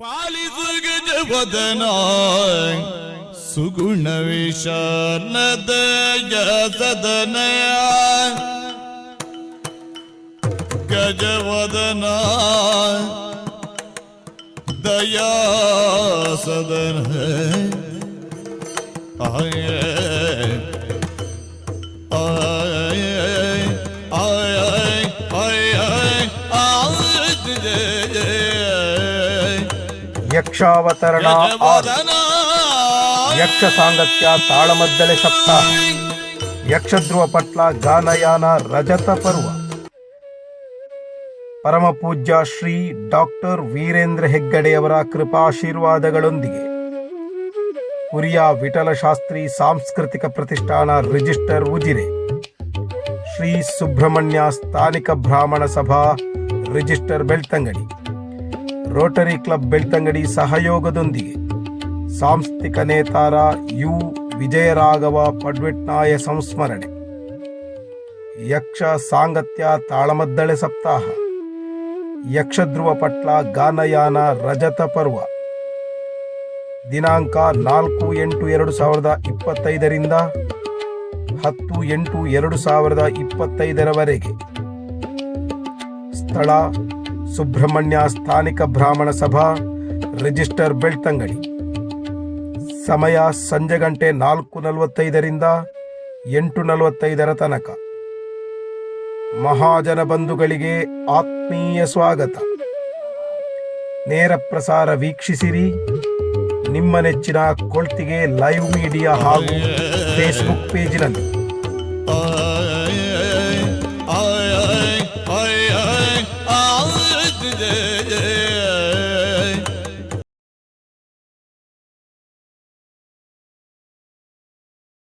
ಪಾಲಿಸು ಗಜವದನ ಸುಗುಣ ವಿಶಾಲದ ಸದನಯ ಗಜವದನ ದಯಾ ಸದನ ಆಯ ಆಯ ಯಕ್ಷಾವತರಣ ಯಕ್ಷ ಸಾಂಗತ್ಯ ತಾಳಮದ್ದಳೆ ಸಪ್ತ. ಯಕ್ಷಧ್ರುವ ಪಟ್ಲ ಗಾನಯಾನ ರಜತ ಪರ್ವ. ಪರಮ ಪೂಜ್ಯ ಶ್ರೀ ಡಾಕ್ಟರ್ ವೀರೇಂದ್ರ ಹೆಗ್ಗಡೆಯವರ ಕೃಪಾಶೀರ್ವಾದಗಳೊಂದಿಗೆ. ಕುರಿಯ ವಿಠಲಶಾಸ್ತ್ರಿ ಸಾಂಸ್ಕೃತಿಕ ಪ್ರತಿಷ್ಠಾನ register Ujire. Shri Subrahmanya Sthanika Brahmana Sabha register Belthangady. Rotary Club Belthangady ಸಹಯೋಗದೊಂದಿಗೆ ಸಾಂಸ್ಥಿಕ ನೇತಾರ ಯು. ವಿಜಯರಾಘವ ಪಡ್ವಿಟ್ನಾಯ ಸಂಸ್ಮರಣೆ. ಯಕ್ಷ ಸಾಂಗತ್ಯ ತಾಳಮದ್ದಳೆ ಸಪ್ತಾಹ. ಯಕ್ಷಧ್ರುವ ಪಟ್ಲ ಗಾನಯಾನ ರಜತ ಪರ್ವ. ದಿನಾಂಕ ನಾಲ್ಕು ಎಂಟು ಎರಡು ಸಾವಿರದ ಇಪ್ಪತ್ತೈದರಿಂದ ಹತ್ತು ಎಂಟು ಎರಡು ಸಾವಿರದ ಇಪ್ಪತ್ತೈದರವರೆಗೆ. ಸ್ಥಳ ಸುಬ್ರಹ್ಮಣ್ಯ ಸ್ಥಾನಿಕ ಬ್ರಾಹ್ಮಣ ಸಭಾ, ರಿಜಿಸ್ಟರ್ ಬೆಳ್ತಂಗಡಿ. ಸಮಯ ಸಂಜೆ ಗಂಟೆ ನಾಲ್ಕು ನಲವತ್ತೈದರಿಂದ ಎಂಟು ನಲವತ್ತೈದರ ತನಕ. ಮಹಾಜನ ಬಂಧುಗಳಿಗೆ ಆತ್ಮೀಯ ಸ್ವಾಗತ. ನೇರ ಪ್ರಸಾರ ವೀಕ್ಷಿಸಿರಿ. ನಿಮ್ಮ ನೆಚ್ಚಿನ ಕೊಳ್ತಿಗೆ ಲೈವ್ ಮೀಡಿಯಾ ಹಾಗೂ ಫೇಸ್ಬುಕ್ ಪೇಜಿನಲ್ಲಿ. dede